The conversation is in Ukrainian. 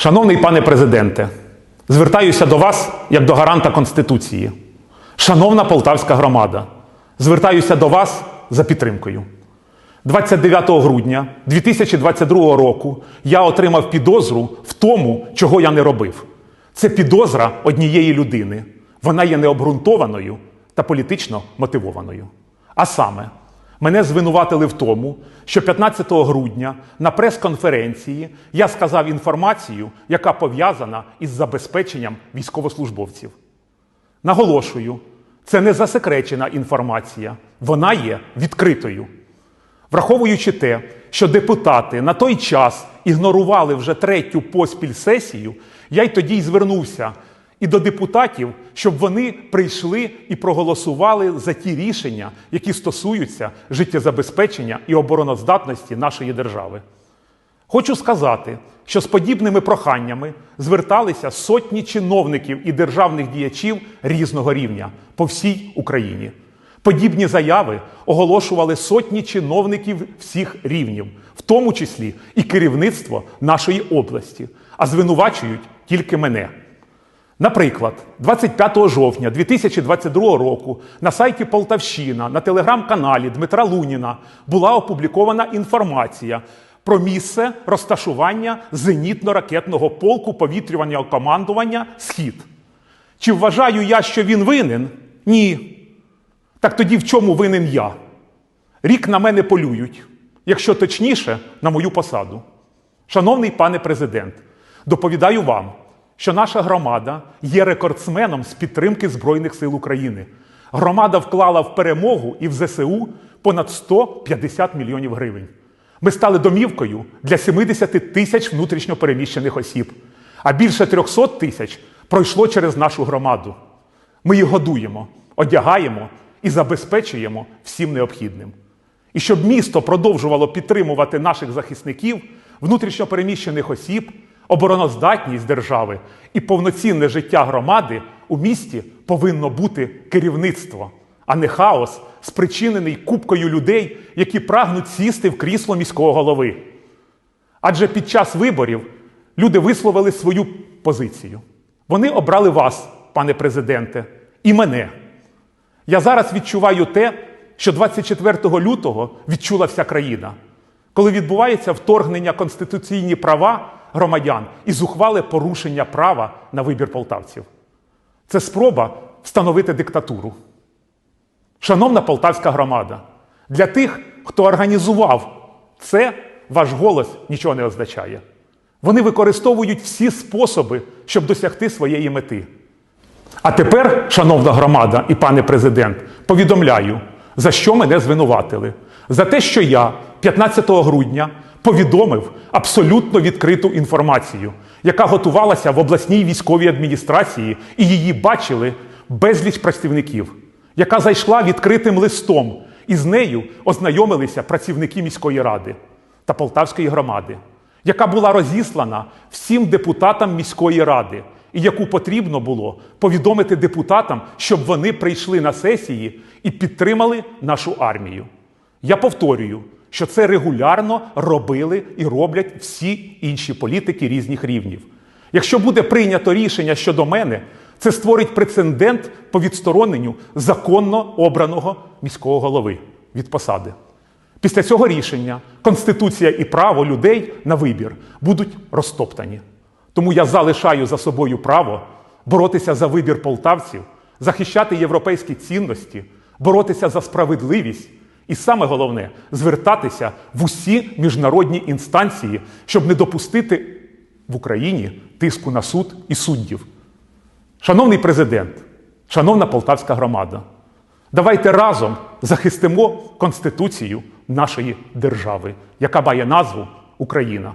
Шановний пане президенте, звертаюся до вас як до гаранта Конституції. Шановна полтавська громада, звертаюся до вас за підтримкою. 29 грудня 2022 року я отримав підозру в тому, чого я не робив. Це підозра однієї людини. Вона є необґрунтованою та політично мотивованою. А саме, мене звинуватили в тому, що 15 грудня на прес-конференції я сказав інформацію, яка пов'язана із забезпеченням військовослужбовців. Наголошую, це не засекречена інформація, вона є відкритою. Враховуючи те, що депутати на той час ігнорували вже третю поспіль сесію, я й тоді й звернувся і до депутатів, щоб вони прийшли і проголосували за ті рішення, які стосуються життєзабезпечення і обороноздатності нашої держави. Хочу сказати, що з подібними проханнями зверталися сотні чиновників і державних діячів різного рівня по всій Україні. Подібні заяви оголошували сотні чиновників всіх рівнів, в тому числі і керівництво нашої області, а звинувачують тільки мене. Наприклад, 25 жовтня 2022 року на сайті Полтавщина на телеграм-каналі Дмитра Луніна була опублікована інформація про місце розташування зенітно-ракетного полку повітрювального командування Схід. Чи вважаю я, що він винен? Ні. Так тоді в чому винен я? Рік на мене полюють, якщо точніше, на мою посаду. Шановний пане президент, доповідаю вам, що наша громада є рекордсменом з підтримки Збройних сил України. Громада вклала в перемогу і в ЗСУ понад 150 мільйонів гривень. Ми стали домівкою для 70 тисяч внутрішньопереміщених осіб, а більше 300 тисяч пройшло через нашу громаду. Ми їх годуємо, одягаємо і забезпечуємо всім необхідним. І щоб місто продовжувало підтримувати наших захисників, внутрішньопереміщених осіб, обороноздатність держави і повноцінне життя громади у місті повинно бути керівництво, а не хаос, спричинений купкою людей, які прагнуть сісти в крісло міського голови. Адже під час виборів люди висловили свою позицію. Вони обрали вас, пане президенте, і мене. Я зараз відчуваю те, що 24 лютого відчула вся країна, коли відбувається вторгнення конституційні права громадян і зухвале порушення права на вибір полтавців. Це спроба встановити диктатуру. Шановна полтавська громада, для тих, хто організував це, ваш голос нічого не означає. Вони використовують всі способи, щоб досягти своєї мети. А тепер, шановна громада і пане президент, повідомляю, за що мене звинуватили. За те, що я 15 грудня повідомив абсолютно відкриту інформацію, яка готувалася в обласній військовій адміністрації, і її бачили безліч працівників, яка зайшла відкритим листом, і з нею ознайомилися працівники міської ради та Полтавської громади, яка була розіслана всім депутатам міської ради і яку потрібно було повідомити депутатам, щоб вони прийшли на сесії і підтримали нашу армію. Я повторюю, що це регулярно робили і роблять всі інші політики різних рівнів. Якщо буде прийнято рішення щодо мене, це створить прецедент по відстороненню законно обраного міського голови від посади. Після цього рішення Конституція і право людей на вибір будуть розтоптані. Тому я залишаю за собою право боротися за вибір полтавців, захищати європейські цінності, боротися за справедливість і саме головне звертатися в усі міжнародні інстанції, щоб не допустити в Україні тиску на суд і суддів. Шановний президент, шановна полтавська громада, давайте разом захистимо Конституцію нашої держави, яка має назву Україна.